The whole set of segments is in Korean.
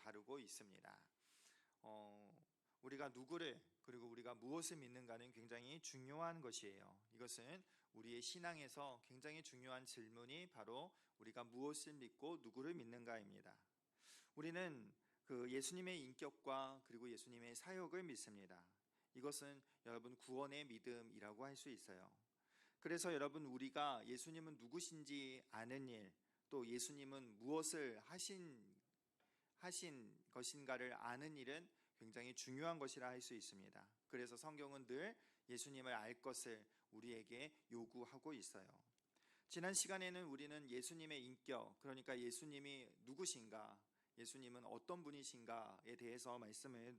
다루고 있습니다. 어, 우리가 누구를 그리고 우리가 무엇을 믿는가는 굉장히 중요한 것이에요. 이것은 우리의 신앙에서 굉장히 중요한 질문이 바로 우리가 무엇을 믿고 누구를 믿는가입니다. 우리는 그 예수님의 인격과 그리고 예수님의 사역을 믿습니다. 이것은 여러분 구원의 믿음이라고 할 수 있어요. 그래서 여러분 우리가 예수님은 누구신지 아는 일, 또 예수님은 무엇을 하신 하신 것인가를 아는 일은 굉장히 중요한 것이라 할 수 있습니다. 그래서 성경은 늘 예수님을 알 것을 우리에게 요구하고 있어요. 지난 시간에는 우리는 예수님의 인격, 그러니까 예수님이 누구신가, 예수님은 어떤 분이신가에 대해서 말씀을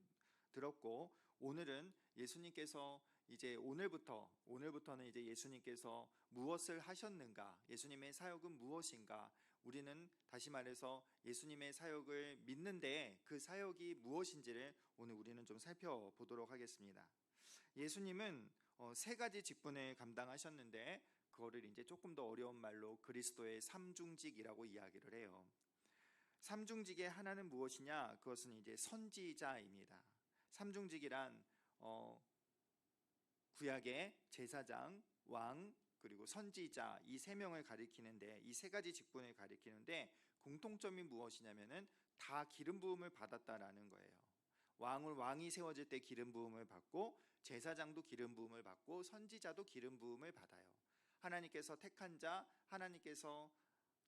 들었고 오늘은 예수님께서 이제 오늘부터 오늘부터는 이제 예수님께서 무엇을 하셨는가, 예수님의 사역은 무엇인가, 우리는 다시 말해서 예수님의 사역을 믿는데 그 사역이 무엇인지를 오늘 우리는 좀 살펴보도록 하겠습니다. 예수님은 어, 세 가지 직분을 감당하셨는데 그거를 이제 조금 더 어려운 말로 그리스도의 삼중직이라고 이야기를 해요. 삼중직의 하나는 무엇이냐? 그것은 이제 선지자입니다. 삼중직이란 어, 구약의 제사장, 왕, 그리고 선지자 이 세 명을 가리키는데 이 세 가지 직분을 가리키는데 공통점이 무엇이냐면은 다 기름 부음을 받았다라는 거예요. 왕을 왕이 세워질 때 기름 부음을 받고 제사장도 기름 부음을 받고 선지자도 기름 부음을 받아요. 하나님께서 택한 자, 하나님께서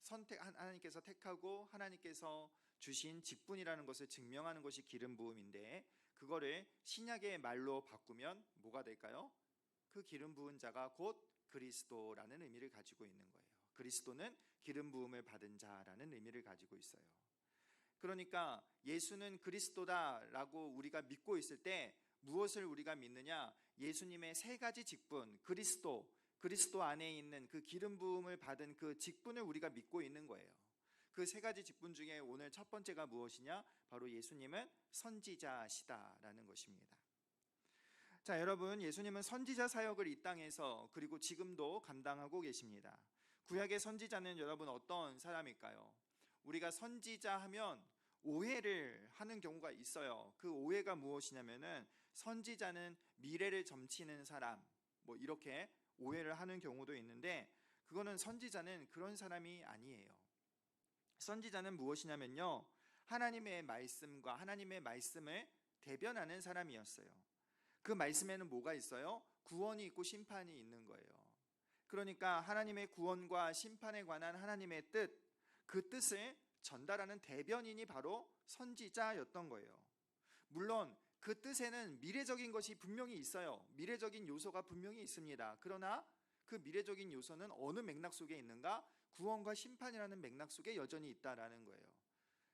선택 하나님께서 택하고 하나님께서 주신 직분이라는 것을 증명하는 것이 기름 부음인데 그거를 신약의 말로 바꾸면 뭐가 될까요? 그 기름 부은 자가 곧 그리스도라는 의미를 가지고 있는 거예요. 그리스도는 기름 부음을 받은 자라는 의미를 가지고 있어요. 그러니까 예수는 그리스도다라고 우리가 믿고 있을 때 무엇을 우리가 믿느냐? 예수님의 세 가지 직분, 그리스도, 그리스도 안에 있는 그 기름 부음을 받은 그 직분을 우리가 믿고 있는 거예요. 그 세 가지 직분 중에 오늘 첫 번째가 무엇이냐? 바로 예수님은 선지자시다라는 것입니다. 자, 여러분, 예수님은 선지자 사역을 이 땅에서 그리고 지금도 감당하고 계십니다. 구약의 선지자는 여러분 어떤 사람일까요? 우리가 선지자 하면 오해를 하는 경우가 있어요. 그 오해가 무엇이냐면은 선지자는 미래를 점치는 사람, 뭐 이렇게 오해를 하는 경우도 있는데 그거는 선지자는 그런 사람이 아니에요. 선지자는 무엇이냐면요. 하나님의 말씀과 하나님의 말씀을 대변하는 사람이었어요. 그 말씀에는 뭐가 있어요? 구원이 있고 심판이 있는 거예요. 그러니까 하나님의 구원과 심판에 관한 하나님의 뜻, 그 뜻을 전달하는 대변인이 바로 선지자였던 거예요. 물론 그 뜻에는 미래적인 것이 분명히 있어요. 미래적인 요소가 분명히 있습니다. 그러나 그 미래적인 요소는 어느 맥락 속에 있는가? 구원과 심판이라는 맥락 속에 여전히 있다라는 거예요.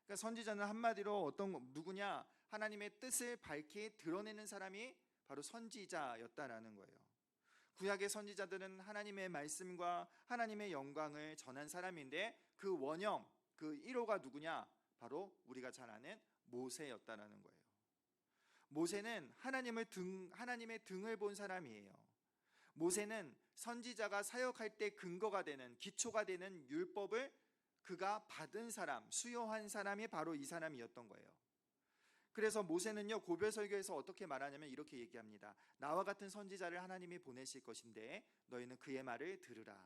그러니까 선지자는 한마디로 어떤 누구냐? 하나님의 뜻을 밝히 드러내는 사람이 바로 선지자였다라는 거예요. 구약의 선지자들은 하나님의 말씀과 하나님의 영광을 전한 사람인데 그 원형, 그 1호가 누구냐? 바로 우리가 잘 아는 모세였다라는 거예요. 모세는 하나님을 등 하나님의 등을 본 사람이에요. 모세는 선지자가 사역할 때 근거가 되는 기초가 되는 율법을 그가 받은 사람, 수여한 사람이 바로 이 사람이었던 거예요. 그래서 모세는요 고별 설교에서 어떻게 말하냐면 이렇게 얘기합니다. 나와 같은 선지자를 하나님이 보내실 것인데 너희는 그의 말을 들으라.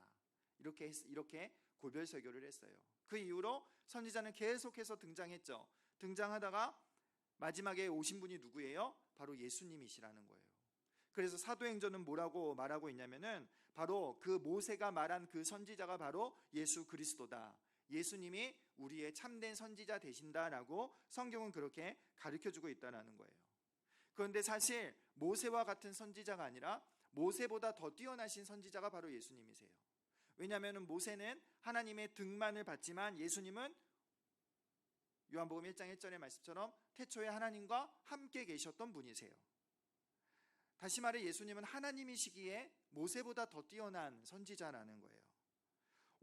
이렇게 했, 이렇게 고별 설교를 했어요. 그 이후로 선지자는 계속해서 등장했죠. 등장하다가 마지막에 오신 분이 누구예요? 바로 예수님이시라는 거예요. 그래서 사도행전은 뭐라고 말하고 있냐면은 바로 그 모세가 말한 그 선지자가 바로 예수 그리스도다. 예수님이 우리의 참된 선지자 되신다라고 성경은 그렇게 가르쳐 주고 있다는 거예요. 그런데 사실 모세와 같은 선지자가 아니라 모세보다 더 뛰어나신 선지자가 바로 예수님이세요. 왜냐하면 모세는 하나님의 등만을 받지만 예수님은 요한복음 1장 1절의 말씀처럼 태초에 하나님과 함께 계셨던 분이세요. 다시 말해 예수님은 하나님이시기에 모세보다 더 뛰어난 선지자라는 거예요.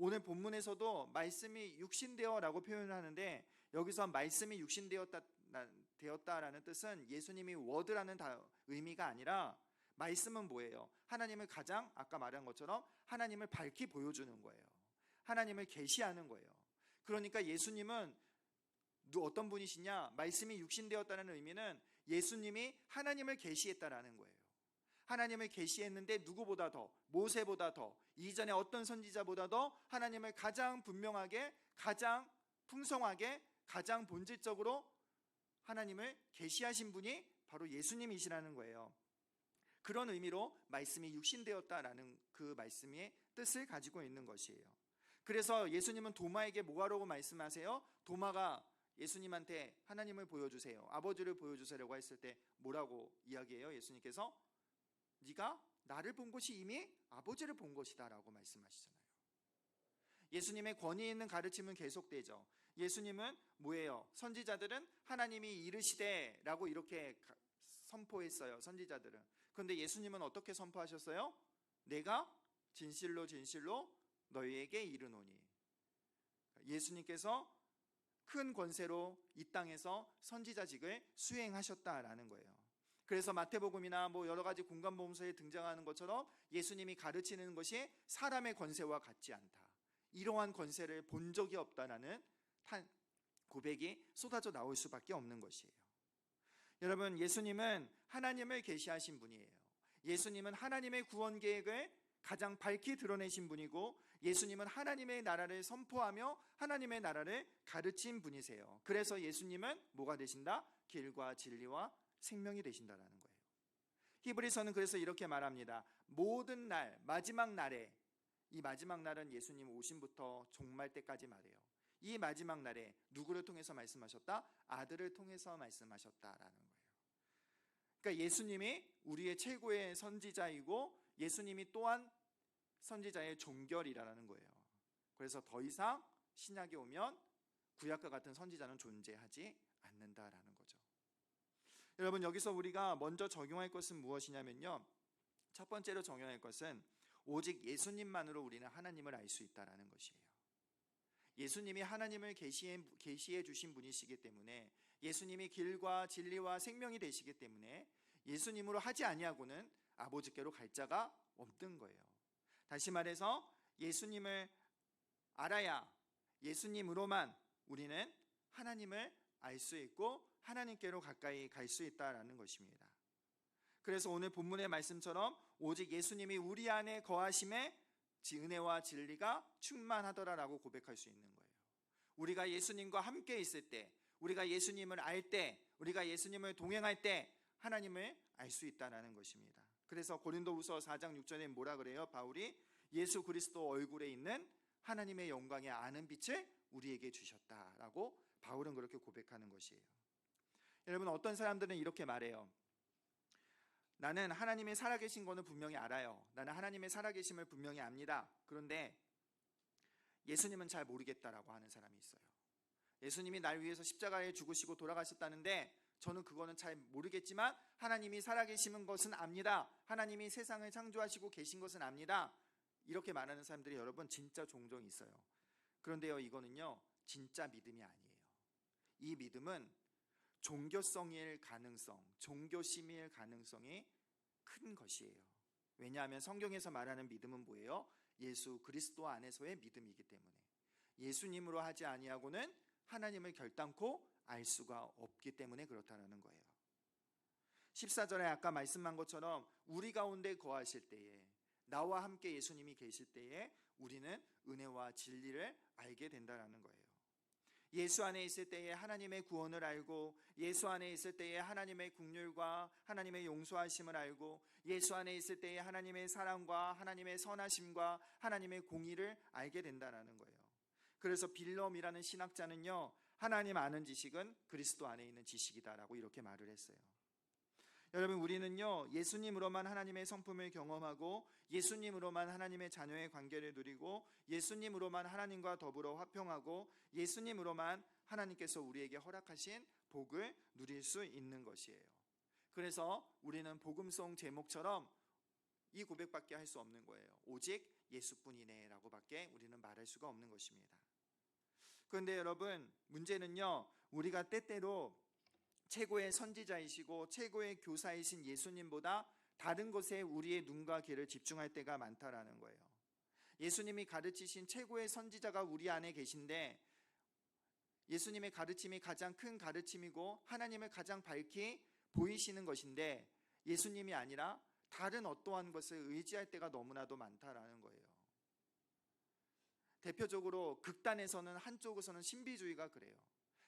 오늘 본문에서도 말씀이 육신되어라고 표현을 하는데 여기서 말씀이 육신되었다 되었다라는 뜻은 예수님이 워드라는 의미가 아니라 말씀은 뭐예요? 하나님을 가장 아까 말한 것처럼 하나님을 밝히 보여주는 거예요. 하나님을 계시하는 거예요. 그러니까 예수님은 누 어떤 분이시냐? 말씀이 육신되었다는 의미는 예수님이 하나님을 계시했다라는 거예요. 하나님을 계시했는데 누구보다 더 모세보다 더 이전에 어떤 선지자보다 더 하나님을 가장 분명하게 가장 풍성하게 가장 본질적으로 하나님을 계시하신 분이 바로 예수님이시라는 거예요. 그런 의미로 말씀이 육신되었다라는 그 말씀의 뜻을 가지고 있는 것이에요. 그래서 예수님은 도마에게 뭐하라고 말씀하세요? 도마가 예수님한테 하나님을 보여주세요. 아버지를 보여주세요라고 했을 때 뭐라고 이야기해요? 예수님께서 네가 나를 본 것이 이미 아버지를 본 것이다 라고 말씀하시잖아요. 예수님의 권위 있는 가르침은 계속되죠. 예수님은 뭐예요? 선지자들은 하나님이 이르시되 라고 이렇게 선포했어요. 선지자들은. 그런데 예수님은 어떻게 선포하셨어요? 내가 진실로 진실로 너희에게 이르노니. 예수님께서 큰 권세로 이 땅에서 선지자직을 수행하셨다라는 거예요. 그래서 마태복음이나 뭐 여러 가지 공간보험서에 등장하는 것처럼 예수님이 가르치는 것이 사람의 권세와 같지 않다. 이러한 권세를 본 적이 없다라는 고백이 쏟아져 나올 수밖에 없는 것이에요. 여러분, 예수님은 하나님을 계시하신 분이에요. 예수님은 하나님의 구원 계획을 가장 밝히 드러내신 분이고 예수님은 하나님의 나라를 선포하며 하나님의 나라를 가르친 분이세요. 그래서 예수님은 뭐가 되신다? 길과 진리와 생명이 되신다라는 거예요. 히브리서는 그래서 이렇게 말합니다. 모든 날, 마지막 날에 이 마지막 날은 예수님 오심부터 종말 때까지 말해요. 이 마지막 날에 누구를 통해서 말씀하셨다? 아들을 통해서 말씀하셨다라는 거예요. 그러니까 예수님이 우리의 최고의 선지자이고 예수님이 또한 선지자의 종결이라는 거예요. 그래서 더 이상 신약에 오면 구약과 같은 선지자는 존재하지 않는다라는 거죠. 여러분 여기서 우리가 먼저 적용할 것은 무엇이냐면요. 첫 번째로 적용할 것은 오직 예수님만으로 우리는 하나님을 알 수 있다라는 것이에요. 예수님이 하나님을 계시해, 계시해 주신 분이시기 때문에 예수님이 길과 진리와 생명이 되시기 때문에 예수님으로 하지 아니하고는 아버지께로 갈 자가 없는 거예요. 다시 말해서 예수님을 알아야 예수님으로만 우리는 하나님을 알 수 있고 하나님께로 가까이 갈 수 있다라는 것입니다. 그래서 오늘 본문의 말씀처럼 오직 예수님이 우리 안에 거하심에 은혜와 진리가 충만하더라라고 고백할 수 있는 거예요. 우리가 예수님과 함께 있을 때, 우리가 예수님을 알 때, 우리가 예수님을 동행할 때 하나님을 알 수 있다라는 것입니다. 그래서 고린도후서 4장 6절에 뭐라 그래요? 바울이 예수 그리스도 얼굴에 있는 하나님의 영광의 아는 빛을 우리에게 주셨다라고 바울은 그렇게 고백하는 것이에요. 여러분 어떤 사람들은 이렇게 말해요. 나는 하나님의 살아계신 거는 분명히 알아요. 나는 하나님의 살아계심을 분명히 압니다. 그런데 예수님은 잘 모르겠다라고 하는 사람이 있어요. 예수님이 날 위해서 십자가에 죽으시고 돌아가셨다는데 저는 그거는 잘 모르겠지만 하나님이 살아계시는 것은 압니다. 하나님이 세상을 창조하시고 계신 것은 압니다. 이렇게 말하는 사람들이 여러분 진짜 종종 있어요. 그런데요, 이거는요, 진짜 믿음이 아니에요. 이 믿음은 종교성일 가능성, 종교심일 가능성이 큰 것이에요. 왜냐하면 성경에서 말하는 믿음은 뭐예요? 예수 그리스도 안에서의 믿음이기 때문에 예수님으로 하지 아니하고는 하나님을 결단코 알 수가 없기 때문에 그렇다는 거예요. 14절에 아까 말씀한 것처럼 우리 가운데 거하실 때에 나와 함께 예수님이 계실 때에 우리는 은혜와 진리를 알게 된다라는 거예요. 예수 안에 있을 때에 하나님의 구원을 알고 예수 안에 있을 때에 하나님의 국률과 하나님의 용서하심을 알고 예수 안에 있을 때에 하나님의 사랑과 하나님의 선하심과 하나님의 공의를 알게 된다라는 거예요. 그래서 빌럼이라는 신학자는요. 하나님 아는 지식은 그리스도 안에 있는 지식이다라고 이렇게 말을 했어요. 여러분 우리는요 예수님으로만 하나님의 성품을 경험하고 예수님으로만 하나님의 자녀의 관계를 누리고 예수님으로만 하나님과 더불어 화평하고 예수님으로만 하나님께서 우리에게 허락하신 복을 누릴 수 있는 것이에요. 그래서 우리는 복음송 제목처럼 이 고백밖에 할 수 없는 거예요. 오직 예수뿐이네라고밖에 우리는 말할 수가 없는 것입니다. 그런데 여러분 문제는요 우리가 때때로 최고의 선지자이시고 최고의 교사이신 예수님보다 다른 것에 우리의 눈과 귀를 집중할 때가 많다라는 거예요. 예수님이 가르치신 최고의 선지자가 우리 안에 계신데 예수님의 가르침이 가장 큰 가르침이고 하나님을 가장 밝히 보이시는 것인데 예수님이 아니라 다른 어떠한 것을 의지할 때가 너무나도 많다라는 거예요. 대표적으로 극단에서는 한쪽에서는 신비주의가 그래요.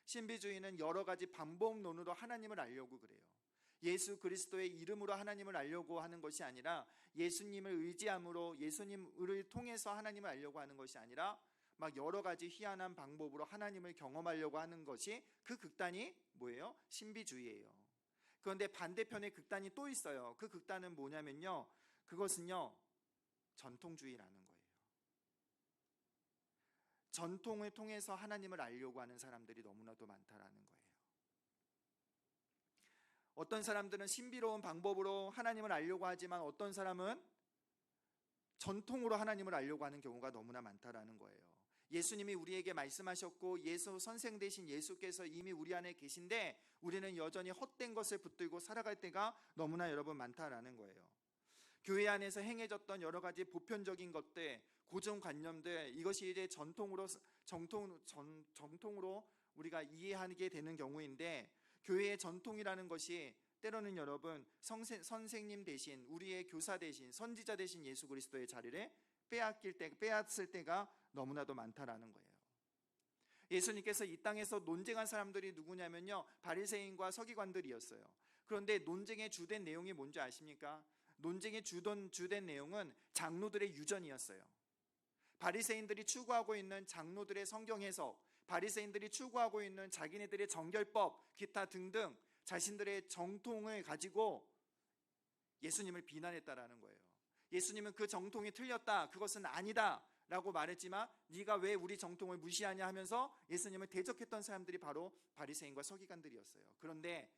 신비주의는 여러 가지 방법론으로 하나님을 알려고 그래요. 예수 그리스도의 이름으로 하나님을 알려고 하는 것이 아니라 예수님을 의지함으로 예수님을 통해서 하나님을 알려고 하는 것이 아니라 막 여러 가지 희한한 방법으로 하나님을 경험하려고 하는 것이 그 극단이 뭐예요? 신비주의예요. 그런데 반대편의 극단이 또 있어요. 그 극단은 뭐냐면요. 그것은요. 전통주의라는. 전통을 통해서 하나님을 알려고 하는 사람들이 너무나도 많다라는 거예요. 어떤 사람들은 신비로운 방법으로 하나님을 알려고 하지만 어떤 사람은 전통으로 하나님을 알려고 하는 경우가 너무나 많다라는 거예요. 예수님이 우리에게 말씀하셨고 예수 선생 되신 예수께서 이미 우리 안에 계신데 우리는 여전히 헛된 것을 붙들고 살아갈 때가 너무나 여러분 많다라는 거예요. 교회 안에서 행해졌던 여러 가지 보편적인 것들, 고정관념들 이것이 이제 전통으로 정통 전, 정통으로 우리가 이해하게 되는 경우인데 교회의 전통이라는 것이 때로는 여러분 성세, 선생님 대신 우리의 교사 대신 선지자 대신 예수 그리스도의 자리를 빼앗길 때 빼앗을 때가 너무나도 많다라는 거예요. 예수님께서 이 땅에서 논쟁한 사람들이 누구냐면요 바리새인과 서기관들이었어요. 그런데 논쟁의 주된 내용이 뭔지 아십니까? 논쟁의 주된 주된 내용은 장로들의 유전이었어요. 바리새인들이 추구하고 있는 장로들의 성경 해석, 바리새인들이 추구하고 있는 자기네들의 정결법, 기타 등등 자신들의 정통을 가지고 예수님을 비난했다라는 거예요. 예수님은 그 정통이 틀렸다. 그것은 아니다. 라고 말했지만 네가 왜 우리 정통을 무시하냐 하면서 예수님을 대적했던 사람들이 바로 바리새인과 서기관들이었어요. 그런데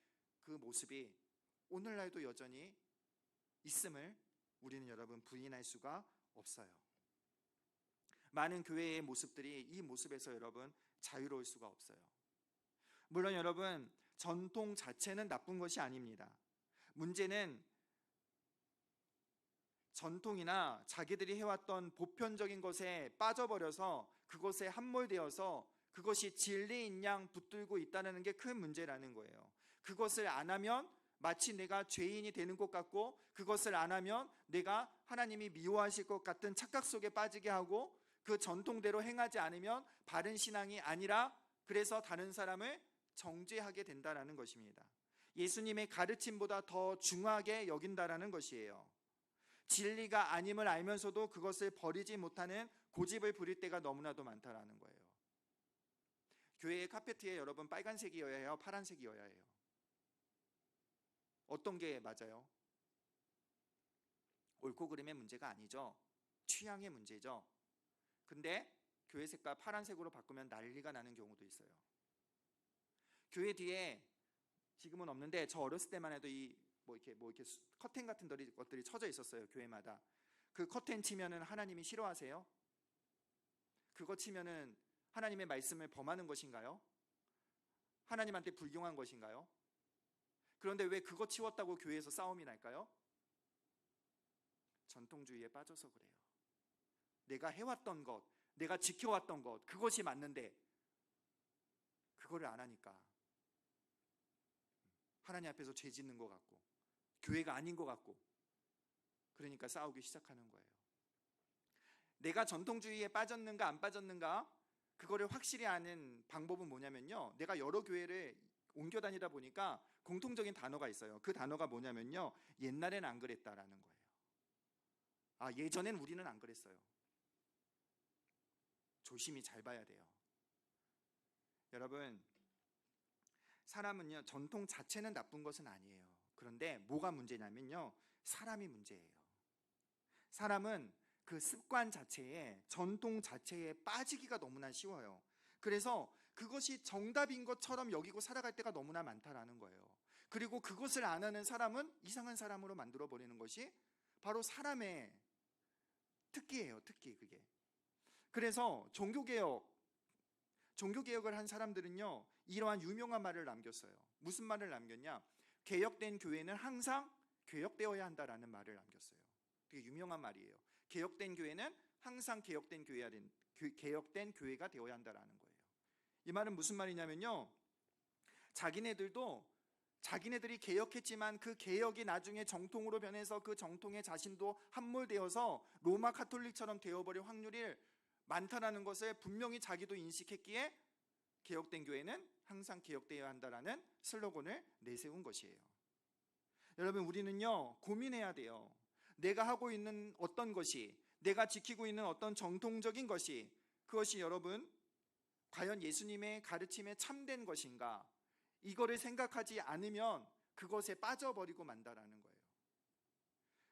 그 모습이 오늘날도 여전히 있음을 우리는 여러분 부인할 수가 없어요. 많은 교회의 모습들이 이 모습에서 여러분 자유로울 수가 없어요. 물론 여러분 전통 자체는 나쁜 것이 아닙니다. 문제는 전통이나 자기들이 해왔던 보편적인 것에 빠져버려서 그것에 함몰되어서 그것이 진리인 양 붙들고 있다는 게 큰 문제라는 거예요. 그것을 안 하면 마치 내가 죄인이 되는 것 같고 그것을 안 하면 내가 하나님이 미워하실 것 같은 착각 속에 빠지게 하고 그 전통대로 행하지 않으면 바른 신앙이 아니라 그래서 다른 사람을 정죄하게 된다라는 것입니다. 예수님의 가르침보다 더 중하게 여긴다라는 것이에요. 진리가 아님을 알면서도 그것을 버리지 못하는 고집을 부릴 때가 너무나도 많다라는 거예요. 교회의 카페트에 여러분 빨간색이어야 해요, 파란색이어야 해요. 어떤 게 맞아요? 옳고 그름의 문제가 아니죠. 취향의 문제죠. 근데 교회 색깔 파란색으로 바꾸면 난리가 나는 경우도 있어요. 교회 뒤에 지금은 없는데 저 어렸을 때만 해도 이 뭐 이렇게 뭐 이렇게 커튼 같은 것들이 쳐져 있었어요 교회마다. 그 커튼 치면은 하나님이 싫어하세요? 그거 치면은 하나님의 말씀을 범하는 것인가요? 하나님한테 불경한 것인가요? 그런데 왜 그거 치웠다고 교회에서 싸움이 날까요? 전통주의에 빠져서 그래요. 내가 해왔던 것, 내가 지켜왔던 것, 그것이 맞는데 그거를 안 하니까 하나님 앞에서 죄 짓는 것 같고 교회가 아닌 것 같고 그러니까 싸우기 시작하는 거예요. 내가 전통주의에 빠졌는가 안 빠졌는가 그거를 확실히 아는 방법은 뭐냐면요. 내가 여러 교회를 옮겨 다니다 보니까 공통적인 단어가 있어요. 그 단어가 뭐냐면요. 옛날엔 안 그랬다라는 거예요. 아, 예전엔 우리는 안 그랬어요. 조심히 잘 봐야 돼요. 여러분, 사람은요, 전통 자체는 나쁜 것은 아니에요. 그런데 뭐가 문제냐면요, 사람이 문제예요. 사람은 그 습관 자체에, 전통 자체에 빠지기가 너무나 쉬워요. 그래서 그것이 정답인 것처럼 여기고 살아갈 때가 너무나 많다라는 거예요. 그리고 그것을 안 하는 사람은 이상한 사람으로 만들어 버리는 것이 바로 사람의 특기예요, 특기 그게. 그래서 종교 개혁, 종교 개혁을 한 사람들은요, 이러한 유명한 말을 남겼어요. 무슨 말을 남겼냐? 개혁된 교회는 항상 개혁되어야 한다라는 말을 남겼어요. 되게 유명한 말이에요. 개혁된 교회는 항상 개혁된 교회가 개혁된 교회가 되어야 한다라는 거예요. 이 말은 무슨 말이냐면요. 자기네들도 자기네들이 개혁했지만 그 개혁이 나중에 정통으로 변해서 그 정통에 자신도 함몰되어서 로마 카톨릭처럼 되어버릴 확률이 많다라는 것을 분명히 자기도 인식했기에 개혁된 교회는 항상 개혁되어야 한다라는 슬로건을 내세운 것이에요. 여러분 우리는요 고민해야 돼요. 내가 하고 있는 어떤 것이 내가 지키고 있는 어떤 정통적인 것이 그것이 여러분 과연 예수님의 가르침에 참된 것인가? 이거를 생각하지 않으면 그것에 빠져버리고 만다라는 거예요.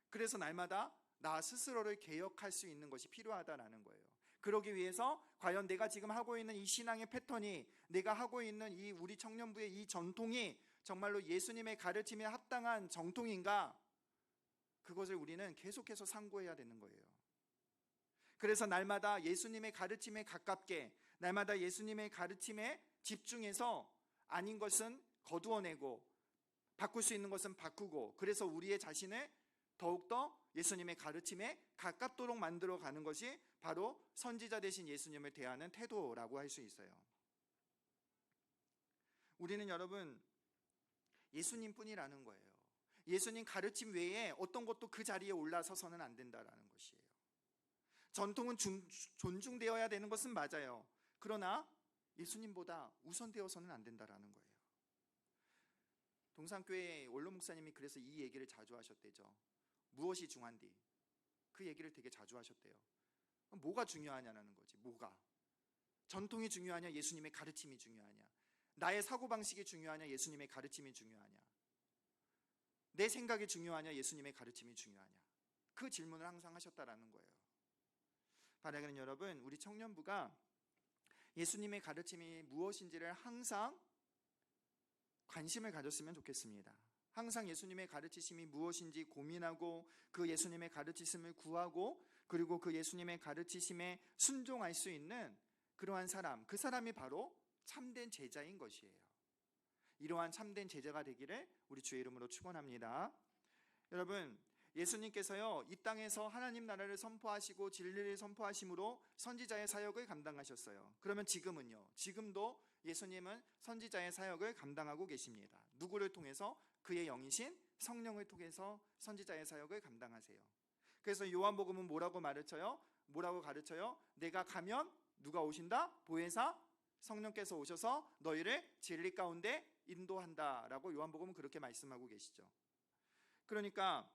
그래서 날마다 나 스스로를 개혁할 수 있는 것이 필요하다라는 거예요. 그러기 위해서 과연 내가 지금 하고 있는 이 신앙의 패턴이 내가 하고 있는 이 우리 청년부의 이 전통이 정말로 예수님의 가르침에 합당한 정통인가? 그것을 우리는 계속해서 상고해야 되는 거예요. 그래서 날마다 예수님의 가르침에 가깝게 날마다 예수님의 가르침에 집중해서 아닌 것은 거두어내고 바꿀 수 있는 것은 바꾸고 그래서 우리의 자신을 더욱더 예수님의 가르침에 가깝도록 만들어 가는 것이 바로 선지자 대신 예수님을 대하는 태도라고 할 수 있어요. 우리는 여러분 예수님 뿐이라는 거예요. 예수님 가르침 외에 어떤 것도 그 자리에 올라서서는 안 된다라는 것이에요. 전통은 중, 존중되어야 되는 것은 맞아요. 그러나 예수님보다 우선되어서는 안 된다라는 거예요. 동산교회 원로 목사님이 그래서 이 얘기를 자주 하셨대죠. 무엇이 중한디? 그 얘기를 되게 자주 하셨대요. 뭐가 중요하냐는 거지. 뭐가? 전통이 중요하냐? 예수님의 가르침이 중요하냐? 나의 사고 방식이 중요하냐? 예수님의 가르침이 중요하냐? 내 생각이 중요하냐? 예수님의 가르침이 중요하냐? 그 질문을 항상 하셨다라는 거예요. 바라기는 여러분, 우리 청년부가 예수님의 가르침이 무엇인지를 항상 관심을 가졌으면 좋겠습니다. 항상 예수님의 가르치심이 무엇인지 고민하고 그 예수님의 가르치심을 구하고 그리고 그 예수님의 가르치심에 순종할 수 있는 그러한 사람, 그 사람이 바로 참된 제자인 것이에요. 이러한 참된 제자가 되기를 우리 주의 이름으로 축원합니다. 여러분, 예수님께서요 이 땅에서 하나님 나라를 선포하시고 진리를 선포하심으로 선지자의 사역을 감당하셨어요. 그러면 지금은요, 지금도 예수님은 선지자의 사역을 감당하고 계십니다. 누구를 통해서 그의 영이신 성령을 통해서 선지자의 사역을 감당하세요. 그래서 요한복음은 뭐라고 말을쳐요? 뭐라고 가르쳐요? 내가 가면 누가 오신다? 보혜사 성령께서 오셔서 너희를 진리 가운데 인도한다라고 요한복음은 그렇게 말씀하고 계시죠. 그러니까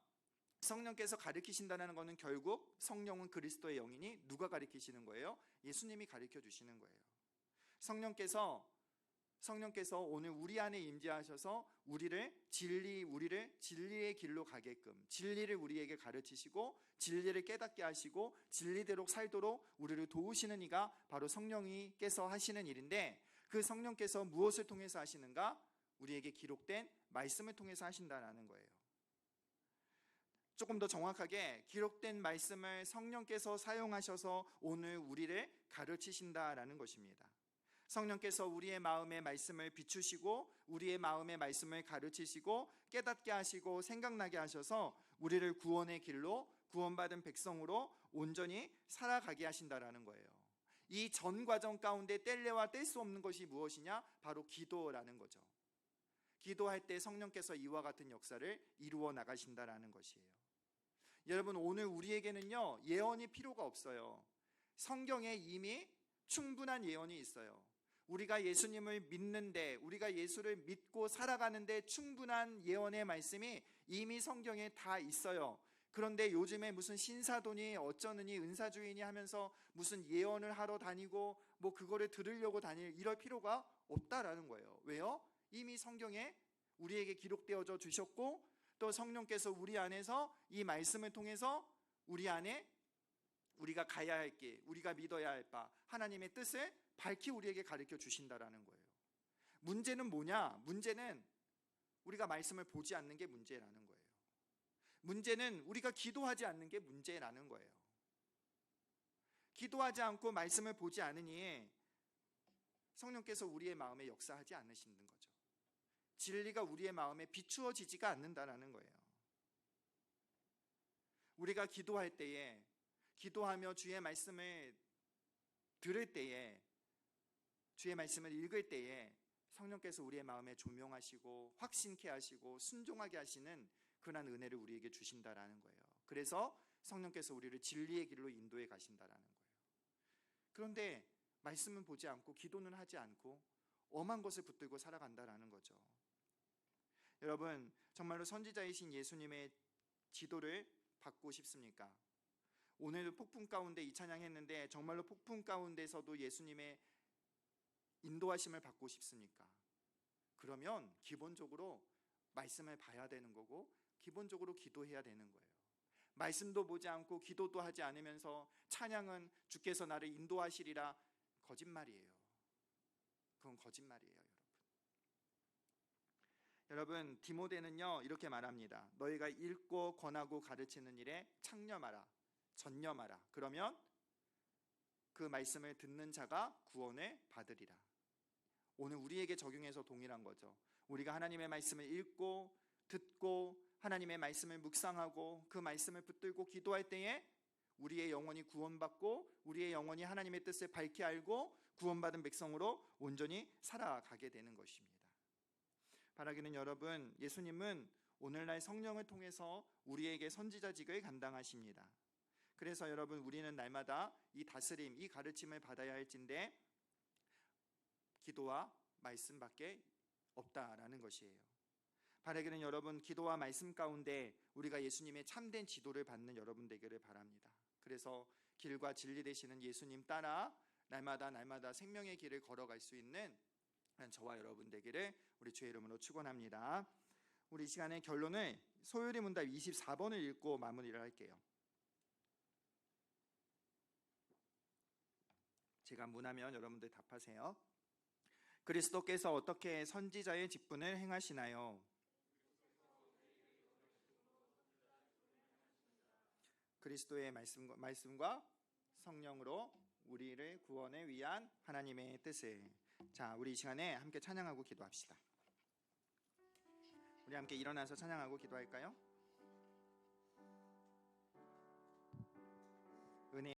성령께서 가르치신다는 것은 결국 성령은 그리스도의 영이니 누가 가르치시는 거예요? 예수님이 가르쳐 주시는 거예요. 성령께서 성령께서 오늘 우리 안에 임재하셔서 우리를 진리 우리를 진리의 길로 가게끔 진리를 우리에게 가르치시고 진리를 깨닫게 하시고 진리대로 살도록 우리를 도우시는 이가 바로 성령이께서 하시는 일인데 그 성령께서 무엇을 통해서 하시는가? 우리에게 기록된 말씀을 통해서 하신다라는 거예요. 조금 더 정확하게 기록된 말씀을 성령께서 사용하셔서 오늘 우리를 가르치신다라는 것입니다. 성령께서 우리의 마음의 말씀을 비추시고 우리의 마음의 말씀을 가르치시고 깨닫게 하시고 생각나게 하셔서 우리를 구원의 길로 구원받은 백성으로 온전히 살아가게 하신다라는 거예요. 이 전 과정 가운데 뗄래와 뗄 수 없는 것이 무엇이냐? 바로 기도라는 거죠. 기도할 때 성령께서 이와 같은 역사를 이루어 나가신다라는 것이에요. 여러분 오늘 우리에게는요 예언이 필요가 없어요. 성경에 이미 충분한 예언이 있어요. 우리가 예수님을 믿는데 우리가 예수를 믿고 살아가는데 충분한 예언의 말씀이 이미 성경에 다 있어요. 그런데 요즘에 무슨 신사돈이 어쩌느니 은사주의니 하면서 무슨 예언을 하러 다니고 뭐 그거를 들으려고 다닐 이럴 필요가 없다라는 거예요. 왜요? 이미 성경에 우리에게 기록되어져 주셨고 또 성령께서 우리 안에서 이 말씀을 통해서 우리 안에 우리가 가야 할 길, 우리가 믿어야 할 바, 하나님의 뜻을 밝히 우리에게 가르쳐 주신다라는 거예요. 문제는 뭐냐? 문제는 우리가 말씀을 보지 않는 게 문제라는 거예요. 문제는 우리가 기도하지 않는 게 문제라는 거예요. 기도하지 않고 말씀을 보지 않으니 성령께서 우리의 마음에 역사하지 않으시는 거죠. 진리가 우리의 마음에 비추어지지가 않는다라는 거예요. 우리가 기도할 때에 기도하며 주의 말씀을 들을 때에 주의 말씀을 읽을 때에 성령께서 우리의 마음에 조명하시고 확신케 하시고 순종하게 하시는 그러한 은혜를 우리에게 주신다라는 거예요. 그래서 성령께서 우리를 진리의 길로 인도해 가신다라는 거예요. 그런데 말씀은 보지 않고 기도는 하지 않고 엄한 것을 붙들고 살아간다라는 거죠. 여러분, 정말로 선지자이신 예수님의 지도를 받고 싶습니까? 오늘 폭풍 가운데 이 찬양했는데 정말로 폭풍 가운데서도 예수님의 인도하심을 받고 싶습니까? 그러면 기본적으로 말씀을 봐야 되는 거고 기본적으로 기도해야 되는 거예요. 말씀도 보지 않고 기도도 하지 않으면서 찬양은 주께서 나를 인도하시리라 거짓말이에요. 그건 거짓말이에요, 여러분. 디모데는요 이렇게 말합니다. 너희가 읽고 권하고 가르치는 일에 창념하라, 전념하라. 그러면 그 말씀을 듣는 자가 구원을 받으리라. 오늘 우리에게 적용해서 동일한 거죠. 우리가 하나님의 말씀을 읽고 듣고 하나님의 말씀을 묵상하고 그 말씀을 붙들고 기도할 때에 우리의 영혼이 구원받고 우리의 영혼이 하나님의 뜻을 밝히 알고 구원받은 백성으로 온전히 살아가게 되는 것입니다. 바라기는 여러분, 예수님은 오늘날 성령을 통해서 우리에게 선지자직을 감당하십니다. 그래서 여러분 우리는 날마다 이 다스림, 이 가르침을 받아야 할진데 기도와 말씀밖에 없다라는 것이에요. 바라기는 여러분 기도와 말씀 가운데 우리가 예수님의 참된 지도를 받는 여러분 되기를 바랍니다. 그래서 길과 진리 되시는 예수님 따라 날마다 날마다 생명의 길을 걸어갈 수 있는 저와 여러분 되기를 우리 주의 이름으로 축원합니다. 우리 이 시간의 결론을 소율이 문답 24번을 읽고 마무리를 할게요. 제가 문하면 여러분들 답하세요. 그리스도께서 어떻게 선지자의 직분을 행하시나요? 그리스도의 말씀과 성령으로 우리를 구원에 위한 하나님의 뜻을 자 우리 이 시간에 함께 찬양하고 기도합시다. 우리 함께 일어나서 찬양하고 기도할까요?